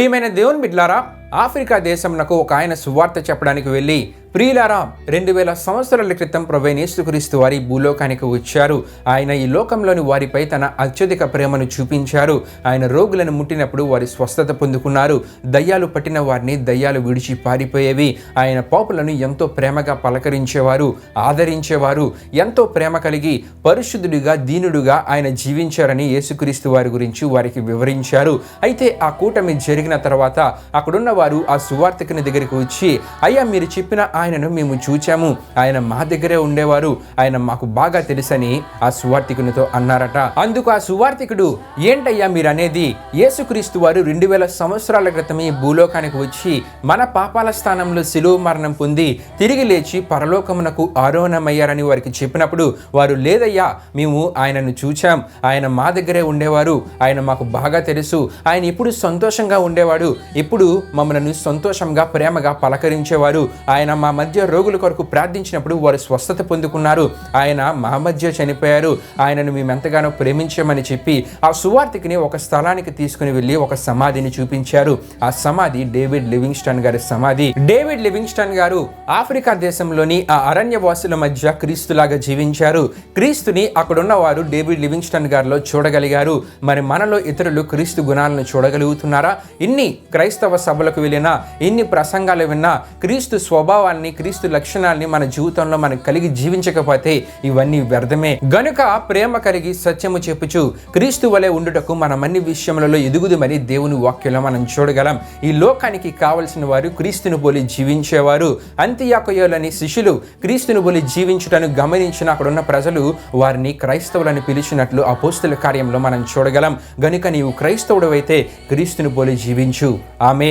ప్రియమైన దేవుని బిడ్లారా ఆఫ్రికా దేశంనకు ఒక ఆయన సువార్త చెప్పడానికి వెళ్ళి ప్రియులారా రెండు వేల సంవత్సరాల క్రితం ప్రవేణేస్తుక్రీస్తు వారి భూలోకానికి వచ్చారు. ఆయన ఈ లోకంలోని వారిపై తన అత్యధిక ప్రేమను చూపించారు. ఆయన రోగులను ముట్టినప్పుడు వారి స్వస్థత పొందుకున్నారు. దయ్యాలు పట్టిన వారిని దయ్యాలు విడిచి పారిపోయేవి. ఆయన పాపులను ఎంతో ప్రేమగా పలకరించేవారు ఆదరించేవారు. ఎంతో ప్రేమ కలిగి పరిశుద్ధుడిగా దీనుడుగా ఆయన జీవించారని యేసుక్రీస్తు వారి గురించి వారికి వివరించారు. అయితే ఆ కూటమి జరిగిన తర్వాత అక్కడున్న వారు ఆ సువార్తికుని దగ్గరికి వచ్చి అయ్యా మీరు చెప్పిన ఆయనను మేము చూచాము. ఆయన మా దగ్గరే ఉండేవారు. ఆయన మాకు బాగా తెలుసని ఆ సువార్థికునితో అన్నారట. అందుకు ఆ సువార్థికుడు ఏంటయ్యా మీరు అనేది యేసుక్రీస్తు వారు రెండు వేల సంవత్సరాల క్రితమే భూలోకానికి వచ్చి మన పాపాల స్థానంలో శిలువ మరణం పొంది తిరిగి లేచి పరలోకమునకు ఆరోహణమయ్యారని వారికి చెప్పినప్పుడు వారు లేదయ్యా మేము ఆయనను చూచాం. ఆయన మా దగ్గరే ఉండేవారు. ఆయన మాకు బాగా తెలుసు. ఆయన ఇప్పుడు సంతోషంగా ఉండేవాడు. ఇప్పుడు మమ్మల్ని సంతోషంగా ప్రేమగా పలకరించేవారు. ఆయన మా మధ్య రోగుల కొరకు ప్రార్థించినప్పుడు వారు స్వస్థత పొందుకున్నారు. ఆయన మా మధ్య చనిపోయారు. ఆయనను మేమెంతగానో ప్రేమించామని చెప్పి ఆ సువార్తికిని ఒక స్థలానికి తీసుకుని వెళ్ళి ఒక సమాధిని చూపించారు. ఆ సమాధి డేవిడ్ లివింగ్స్టన్ గారి సమాధి. డేవిడ్ లివింగ్స్టన్ గారు ఆఫ్రికా దేశంలోని ఆ అరణ్యవాసుల మధ్య క్రీస్తులాగా జీవించారు. క్రీస్తుని అక్కడున్న వారు డేవిడ్ లివింగ్స్టన్ గారిలో చూడగలిగారు. మరి మనలో ఇతరులు క్రీస్తు గుణాలను చూడగలుగుతున్నారా? ఇన్ని క్రైస్తవ సభలకు వెళ్ళినా ఇన్ని ప్రసంగాలు విన్నా క్రీస్తు స్వభావాన్ని క్రీస్తు లక్షణాలని మన జీవితంలో మనం కలిగి జీవించకపోతే ఇవన్నీ వ్యర్థమే. గనుక ప్రేమ కలిగి సత్యము చెప్పుచు క్రీస్తు వలె ఉండుటకు మనం అన్ని విషయములలో ఎదుగుదమని దేవుని వాక్యంలో మనం చూడగలం. ఈ లోకానికి కావలసిన వారు క్రీస్తుని పోలి జీవించేవారు. అంత్యాకయోలని శిష్యులు క్రీస్తుని పోలి జీవించుటను గమనించిన అక్కడున్న ప్రజలు వారిని క్రైస్తవులని పిలిచినట్లు అపోస్తుల కార్యంలో మనం చూడగలం. గనుక నీవు క్రైస్తవుడు అయితే క్రీస్తుని పోలి జీవించు. ఆమె